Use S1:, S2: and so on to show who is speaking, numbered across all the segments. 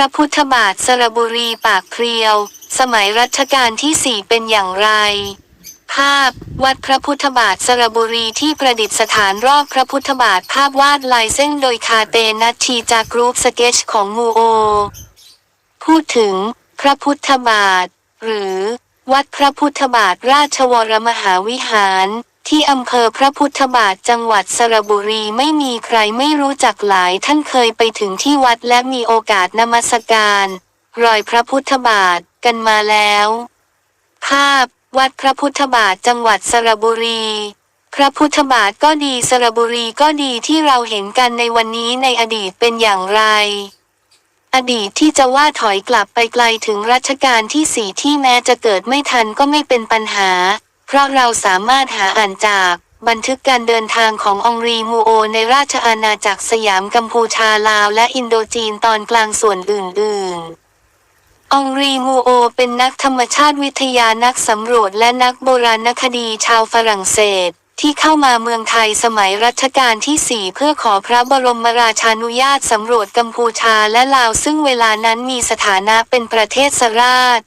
S1: ระพุทธบาทสระบุรีปากเพรียว สมัยรัชกาลที่สี่เป็นอย่างไร ภาพ วัดพระพุทธบาทสระบุรีที่ประดิษฐานรอบพระพุทธบาทภาพวาดลายเส้นโดยคาเตนัทชีจากกรุ๊ปสเกจของมูโอ พูดถึง พระพุทธบาท หรือ วัดพระพุทธบาทราชวรมหาวิหาร ที่อำเภอพระพุทธบาทจังหวัดสระบุรีไม่มีใครไม่รู้จักหลายท่านเคยไปถึงที่วัดและมีโอกาสนมัสการ รอยพระพุทธบาทกันมาแล้ว ภาพ วัดพระพุทธบาทจังหวัดสระบุรี พระพุทธบาทก็ดีสระบุรีก็ดีที่เราเห็นกันในวันนี้ในอดีตเป็นอย่างไร อดีตที่จะว่าถอยกลับไปไกลถึงรัชกาลที่สี่ที่แม้จะเกิดไม่ทันก็ไม่เป็นปัญหา เพราะเราสามารถหาอ่านจากบันทึกการเดินทางขององรีมูโอในราชอาณาจักรสยามกัมพูชาลาวและอินโดจีนตอนกลางส่วนอื่น ๆองรีมูโอเป็นนักธรรมชาติวิทยานักสำรวจและนักโบราณคดีชาวฝรั่งเศส ที่เข้ามาเมืองไทยสมัยรัชกาลที่สี่เพื่อขอพระบรมราชานุญาตสำรวจกัมพูชาและลาวซึ่งเวลานั้นมีสถานะเป็นประเทศสราช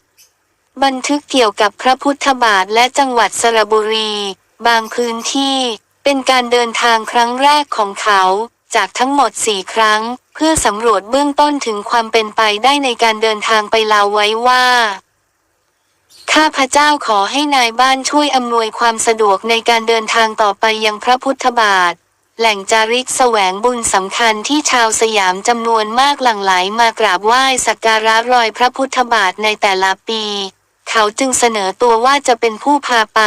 S1: บันทึกเกี่ยวกับพระพุทธบาทและจังหวัดสระบุรี บางพื้นที่ เป็นการเดินทางครั้งแรกของเขา จากทั้งหมดสี่ครั้ง เพื่อสำรวจเบื้องต้นถึงความเป็นไปได้ในการเดินทางไปลาวไว้ว่า ข้าพเจ้าขอให้นายบ้านช่วยอำนวยความสะดวกในการเดินทางต่อไปยังพระพุทธบาท แหล่งจาริกแสวงบุญสำคัญที่ชาวสยามจำนวนมากหลั่งไหลมากราบไหว้สักการะรอยพระพุทธบาทในแต่ละปี เขาจึงเสนอตัวว่าจะเป็นผู้พาไป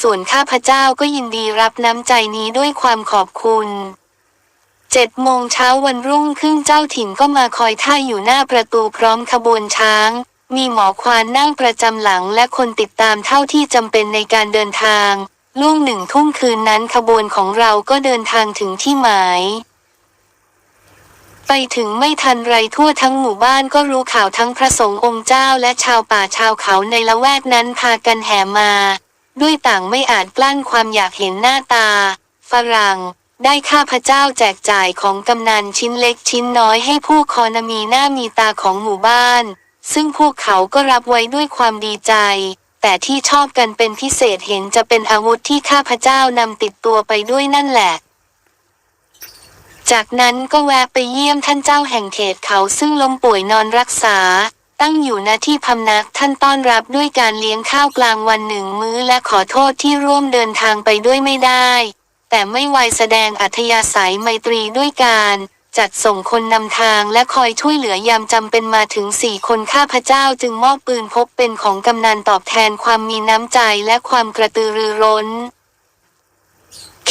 S1: ส่วนข้าพเจ้าก็ยินดีรับน้ำใจนี้ด้วยความขอบคุณเจ็ดโมงเช้าวันรุ่งขึ้นเจ้าถิ่นก็มาคอยท่าอยู่หน้าประตูพร้อมขบวนช้าง มีหมอควานนั่งประจำหลังและคนติดตามเท่าที่จำเป็นในการเดินทาง ล่วงหนึ่งทุ่มคืนนั้นขบวนของเราก็เดินทางถึงที่หมาย ไปถึงไม่ทันไรทั่วทั้งหมู่บ้านก็รู้ข่าวทั้งพระสงฆ์องค์เจ้าและชาวป่าชาวเขาในละแวกนั้นพากันแห่มา ด้วยต่างไม่อาจกลั้นความอยากเห็นหน้าตา ฝรั่ง ได้ข้าพเจ้าแจกจ่ายของกำนันชิ้นเล็กชิ้นน้อยให้ผู้คอนมีหน้ามีตาของหมู่บ้าน ซึ่งพวกเขาก็รับไว้ด้วยความดีใจ แต่ที่ชอบกันเป็นพิเศษเห็นจะเป็นอาวุธที่ข้าพเจ้านำติดตัวไปด้วยนั่นแหละ จากนั้นก็แวะไปเยี่ยมท่านเจ้าแห่งเขตเขาซึ่งล้มป่วยนอนรักษา ตั้งอยู่ณที่พำนักท่านต้อนรับด้วยการเลี้ยงข้าวกลางวันหนึ่งมื้อและขอโทษที่ร่วมเดินทางไปด้วยไม่ได้ แต่ไม่ไวแสดงอัธยาศัยไมตรีด้วยการจัดส่งคนนำทางและคอยช่วยเหลือยามจำเป็นมาถึงสี่คนข้าพเจ้าจึงมอบปืนพกเป็นของกำนันตอบแทนความมีน้ำใจและความกระตือรือร้น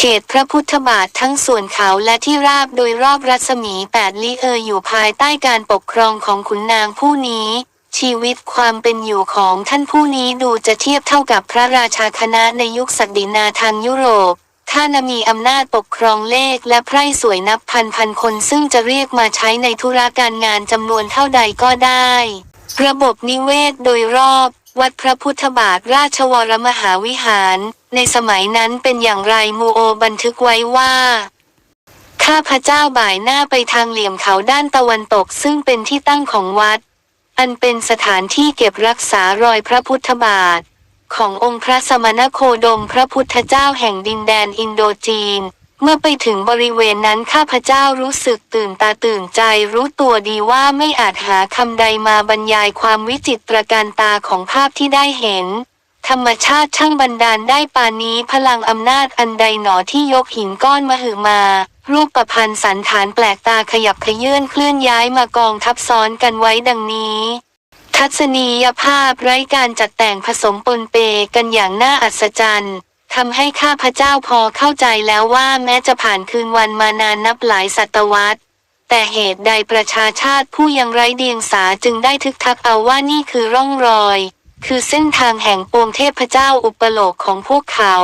S1: เขตพระพุทธบาททั้งส่วนเขาและที่ราบโดยรอบรัศมีแปดลี้เอออยู่ภายใต้การปกครองของขุนนางผู้นี้ ชีวิตความเป็นอยู่ของท่านผู้นี้ดูจะเทียบเท่ากับพระราชาคณะในยุคศักดินาทางยุโรปท่านมีอำนาจปกครองเลขและไพร่สวยนับพันพันคนซึ่งจะเรียกมาใช้ในธุรการงานจำนวนเท่าใดก็ได้ ระบบนิเวศโดยรอบ วัดพระพุทธบาทราชวรมหาวิหาร ในสมัยนั้นเป็นอย่างไรมูโอบันทึกไว้ว่า ข้าพเจ้าบ่ายหน้าไปทางเหลี่ยมเขาด้านตะวันตกซึ่งเป็นที่ตั้งของวัด อันเป็นสถานที่เก็บรักษารอยพระพุทธบาท ขององค์พระสมณโคดมพระพุทธเจ้าแห่งดินแดนอินโดจีน เมื่อไปถึงบริเวณนั้นข้าพเจ้ารู้สึกตื่นตาตื่นใจรู้ตัวดีว่าไม่อาจหาคำใดมาบรรยายความวิจิตรการตาของภาพที่ได้เห็น ธรรมชาติช่างบันดาลได้ปานนี้พลังอำนาจอันใดหนอที่ยกหินก้อนมหึมา รูปประพันธ์สันฐานแปลกตาขยับขยื่นเคลื่อนย้ายมากองทับซ้อนกันไว้ดังนี้ทัศนียภาพไร้การจัดแต่งผสมปนเปกันอย่างน่าอัศจรรย์ ทำให้ข้าพเจ้าพอเข้าใจแล้วว่าแม้จะผ่านคืนวันมานานนับหลายศตวรรษ แต่เหตุใดประชาชาติผู้ยังไร้เดียงสาจึงได้ทึกทักเอาว่านี่คือร่องรอย คือเส้นทางแห่งปวงเทพเจ้าอุปโลกของพวกเขา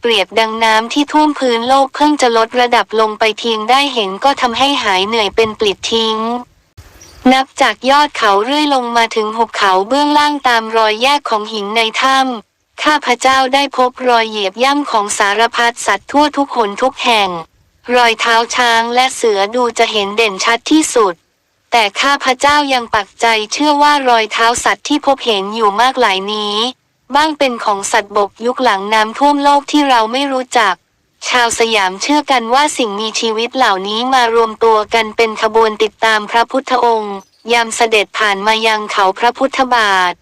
S1: เปรียบดังน้ำที่ท่วมพื้นโลกเพิ่งจะลดระดับลงไปเพียงได้เห็นก็ทำให้หายเหนื่อยเป็นปลิดทิ้งนับจากยอดเขาเรื่อยลงมาถึงหุบเขาเบื้องล่างตามรอยแยกของหินในถ้ำ ข้าพเจ้าได้พบรอยเหยียบย่ำของสารพัดสัตว์ทั่วทุกหนทุกแห่ง รอยเท้าช้างและเสือดูจะเห็นเด่นชัดที่สุด แต่ข้าพเจ้ายังปักใจเชื่อว่ารอยเท้าสัตว์ที่พบเห็นอยู่มากหลายนี้ บ้างเป็นของสัตว์บกยุคหลังน้ำท่วมโลกที่เราไม่รู้จัก ชาวสยามเชื่อกันว่าสิ่งมีชีวิตเหล่านี้มารวมตัวกันเป็นขบวนติดตามพระพุทธองค์ ยามเสด็จผ่านมายังเขาพระพุทธบาท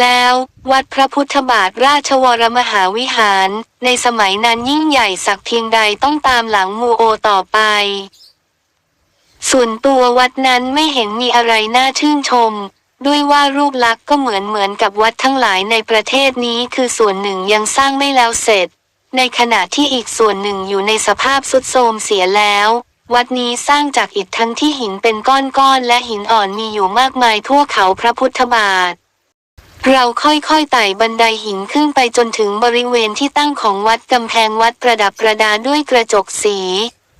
S1: แล้ววัดพระพุทธบาทราชวรมหาวิหาร ในสมัยนั้นยิ่งใหญ่สักเพียงใดต้องตามหลังมูโอต่อไป ส่วนตัววัดนั้นไม่เห็นมีอะไรน่าชื่นชม ด้วยว่ารูปลักษณ์ก็เหมือนเหมือนกับวัดทั้งหลายในประเทศนี้คือส่วนหนึ่งยังสร้างไม่แล้วเสร็จ ในขณะที่อีกส่วนหนึ่งอยู่ในสภาพสุดโทรมเสียแล้ววัดนี้สร้างจากอิฐทั้งที่หินเป็นก้อนๆและหินอ่อนมีอยู่มากมายทั่วเขาพระพุทธบาท เราค่อยๆไต่บันไดหินขึ้นไปจนถึงบริเวณที่ตั้งของวัดกำแพงวัดประดับประดาด้วยกระจกสี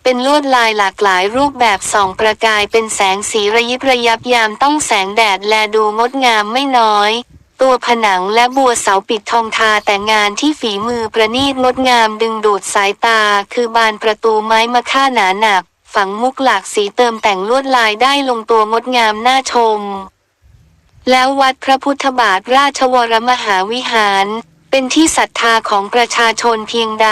S1: เป็นลวดลายหลากหลายรูปแบบส่องประกายเป็นแสงสีระยิบระยับยามต้องแสงแดดแลดูงดงามไม่น้อย ตัวผนังและบัวเสาปิดทองทาแต่งานที่ฝีมือประณีตงดงามดึงดูดสายตา คือบานประตูไม้มะค่าหนาหนัก ฝังมุกหลากสีเติมแต่งลวดลายได้ลงตัวงดงามน่าชม แล้ววัดพระพุทธบาทราชวรมหาวิหาร เป็นที่ศรัทธาของประชาชนเพียงใด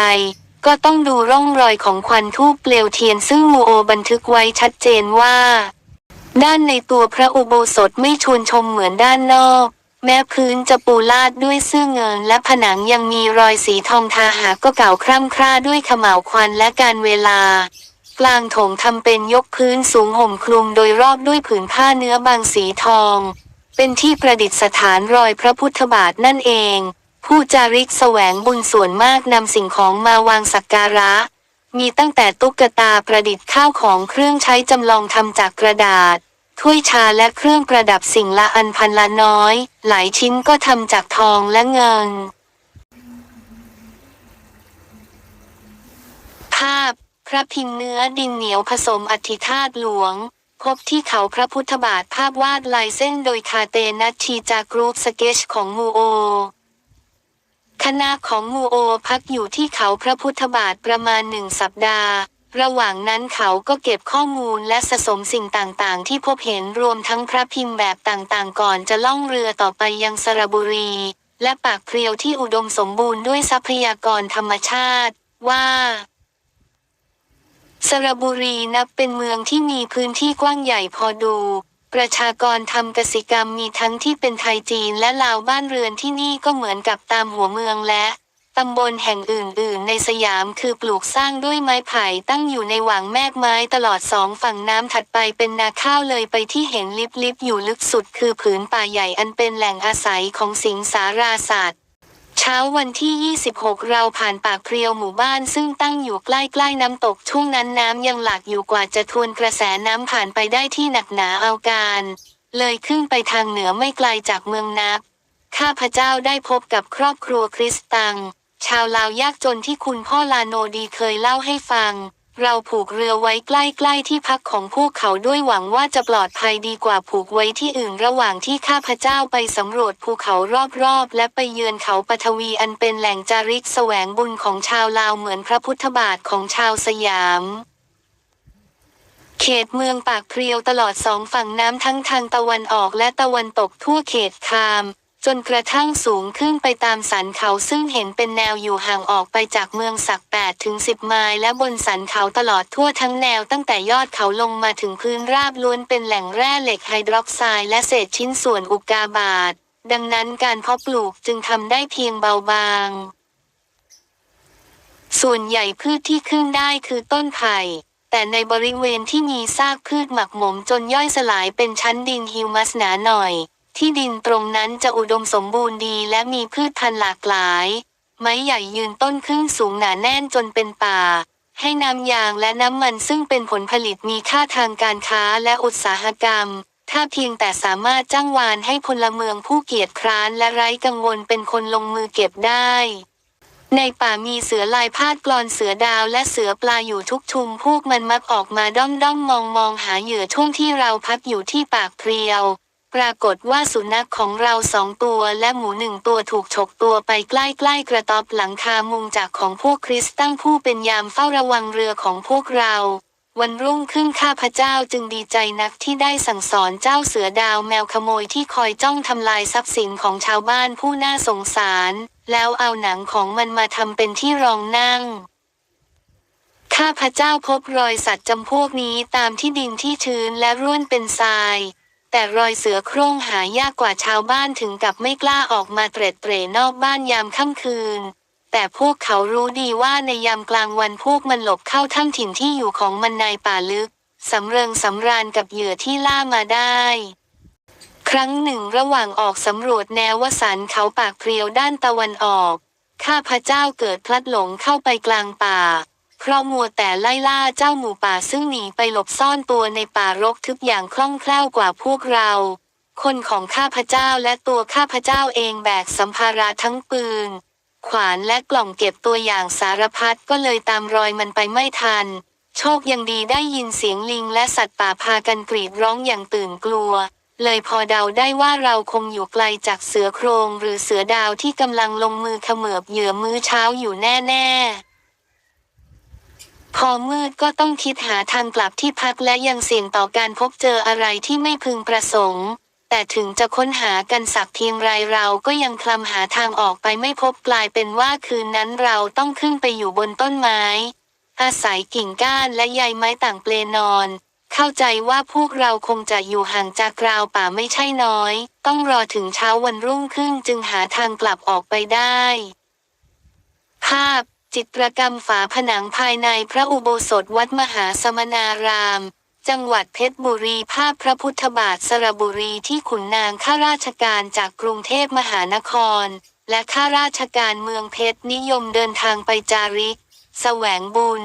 S1: ก็ต้องดูร่องรอยของควันทูปเปลวเทียนซึ่งมูโอบันทึกไว้ชัดเจนว่า ด้านในตัวพระอุโบสถไม่ชวนชมเหมือนด้านนอก แม้พื้นจะปูลาดด้วยเสื้อเงิน และผนังยังมีรอยสีทองทาหากก็เก่าคร่ำคร่าด้วยขม่าวควันและการเวลากลางโถงทำเป็นยกพื้นสูงห่มคลุมโดยรอบด้วยผืนผ้าเนื้อบางสีทอง เป็นที่ประดิษฐานรอยพระพุทธบาทนั่นเอง ผู้จาริกแสวงบุญส่วนมากนำสิ่งของมาวางสักการะ มีตั้งแต่ตุ๊กตาประดิษฐ์ข้าวของเครื่องใช้จำลองทำจากกระดาษ ถ้วยชาและเครื่องประดับสิ่งละอันพันละน้อย หลายชิ้นก็ทำจากทองและเงิน ภาพ พระพิมพ์เนื้อดินเหนียวผสมอธิธาตุหลวง พบที่เขาพระพุทธบาทภาพวาดลายเส้นโดยคาเตนัทชีจากรุ๊ปสเกชของมูโอ คณะของมูโอพักอยู่ที่เขาพระพุทธบาทประมาณหนึ่งสัปดาห์ ระหว่างนั้นเขาก็เก็บข้อมูลและสะสมสิ่งต่างๆ ที่พบเห็นรวมทั้งพระพิมพ์แบบต่างๆ ก่อนจะล่องเรือต่อไปยังสระบุรี และปากเพลียวที่อุดมสมบูรณ์ด้วยทรัพยากรธรรมชาติ ว่า สระบุรีนับเป็นเมืองที่มีพื้นที่กว้างใหญ่พอดู ประชากรทำกสิกรรมมีทั้งที่เป็นไทยจีนและลาวบ้านเรือนที่นี่ก็เหมือนกับตามหัวเมืองและตำบลแห่งอื่น ๆ ในสยามคือปลูกสร้างด้วยไม้ไผ่ตั้งอยู่ในหว่างแมกไม้ตลอดสองฝั่งน้ำถัดไปเป็นนาข้าวเลยไปที่เห็นลิบๆอยู่ลึกสุดคือผืนป่าใหญ่อันเป็นแหล่งอาศัยของสิงสาราสัตว์ ช้าวันที่ 26 เราผ่านปากเพรียวหมู่บ้านซึ่งตั้งอยู่ใกล้ๆน้ำตกช่วงนั้นน้ำยังหลากอยู่กว่าจะทวนกระแสน้ำผ่านไปได้ที่หนักหนาเอาการ เลยขึ้นไปทางเหนือไม่ไกลจากเมืองนับข้าพเจ้าได้พบกับครอบครัวคริสตัง ชาวลาวยากจนที่คุณพ่อลาโนดีเคยเล่าให้ฟัง เราผูกเรือไว้ใกล้ๆที่พักของพวกเขาด้วยหวังว่าจะปลอดภัยดีกว่าผูกไว้ที่อื่นระหว่างที่ข้าพเจ้าไปสำรวจภูเขารอบๆ และไปเยือนเขาปฐวีอันเป็นแหล่งจาริกแสวงบุญของชาวลาวเหมือนพระพุทธบาทของชาวสยามเขตเมืองปากเพรียวตลอดสองฝั่งน้ำทั้งทางตะวันออกและตะวันตกทั่วเขตคาม จนกระทั่งสูงขึ้นไปตามสันเขาซึ่งเห็นเป็นแนวอยู่ห่างออกไปจากเมืองสัก8ถึง10 ไมล์และบนสันเขาตลอดทั่วทั้งแนวตั้งแต่ยอดเขาลงมาถึงพื้นราบล้วนเป็นแหล่งแร่เหล็กไฮดรอกไซด์และเศษชิ้นส่วนอุกกาบาต ดังนั้นการเพาะปลูกจึงทำได้เพียงเบาบาง ส่วนใหญ่พืชที่ขึ้นได้คือต้นไผ่แต่ในบริเวณที่มีซากพืชหมักหมมจนย่อยสลายเป็นชั้นดินฮิวมัสหนาหน่อย ที่ดินตรงนั้นจะอุดมสมบูรณ์ดีและมีพืชพันธุ์หลากหลาย ไม้ใหญ่ยืนต้นครึ่งสูงหนาแน่นจนเป็นป่า ให้น้ำยางและน้ำมันซึ่งเป็นผลผลิตมีค่าทางการค้าและอุตสาหกรรม ถ้าเพียงแต่สามารถจ้างวานให้พลเมืองผู้เกียจคร้านและไร้กังวลเป็นคนลงมือเก็บได้ ในป่ามีเสือลายพาดกลอนเสือดาวและเสือปลาอยู่ทุกชุมพวกมันมักออกมาด้อมด้อมมองมองหาเหยื่อช่วงที่เราพักอยู่ที่ปากเพรียว ปรากฏว่าสุนัขของเราสองตัวและหมูหนึ่งตัวถูกฉกตัวไปใกล้ๆกระต๊อบหลังคามุงจากของพวกคริสตั้งผู้เป็นยามเฝ้าระวังเรือของพวกเรา วันรุ่งขึ้นข้าพเจ้าจึงดีใจนักที่ได้สั่งสอนเจ้าเสือดาวแมวขโมยที่คอยจ้องทำลายทรัพย์สินของชาวบ้านผู้น่าสงสาร แล้วเอาหนังของมันมาทำเป็นที่รองนั่งข้าพเจ้าพบรอยสัตว์จำพวกนี้ตามที่ดินที่ชื้นและร่วนเป็นทราย แต่รอยเสือโคร่งหายากกว่าชาวบ้านถึงกับไม่กล้าออกมาเตร็ดเตร่นอกบ้านยามค่ำคืน แต่พวกเขารู้ดีว่าในยามกลางวันพวกมันหลบเข้าถ้ำถิ่นที่อยู่ของมันในป่าลึกสำเริงสำราญกับเหยื่อที่ล่ามาได้ ครั้งหนึ่งระหว่างออกสำรวจแนววสันเขาปากเพรียวด้านตะวันออก ข้าพเจ้าเกิดพลัดหลงเข้าไปกลางป่า เพราะมัวแต่ไล่ล่าเจ้าหมูป่าซึ่งหนีไปหลบซ่อนตัวในป่ารกทึบอย่างคล่องแคล่วกว่าพวกเรา คนของข้าพเจ้าและตัวข้าพเจ้าเองแบกสัมภาระทั้งปืน ขวานและกล่องเก็บตัวอย่างสารพัดก็เลยตามรอยมันไปไม่ทัน โชคยังดีได้ยินเสียงลิงและสัตว์ป่าพากันกรีดร้องอย่างตื่นกลัวเลยพอเดาได้ว่าเราคงอยู่ไกลจากเสือโครงหรือเสือดาวที่กำลังลงมือเขมือบเหยื่อมื้อเช้าอยู่แน่ ๆ พอมืดก็ต้องคิดหาทางกลับที่พักและยังเสี่ยงต่อการพบเจออะไรที่ไม่พึงประสงค์ แต่ถึงจะค้นหากันสักเพียงไรเราก็ยังคลำหาทางออกไปไม่พบกลายเป็นว่าคืนนั้นเราต้องขึ้นไปอยู่บนต้นไม้ อาศัยกิ่งก้านและใยไม้ต่างเปลนอน เข้าใจว่าพวกเราคงจะอยู่ห่างจากราวป่าไม่ใช่น้อย ต้องรอถึงเช้าวันรุ่งขึ้นจึงหาทางกลับออกไปได้ ภาพ จิตรกรรมฝาผนังภายในพระอุโบสถวัดมหาสมณาราม จังหวัดเพชรบุรีภาพพระพุทธบาทสระบุรีที่ขุนนางข้าราชการจากกรุงเทพมหานคร และข้าราชการเมืองเพชรนิยมเดินทางไปจาริก แสวงบุญ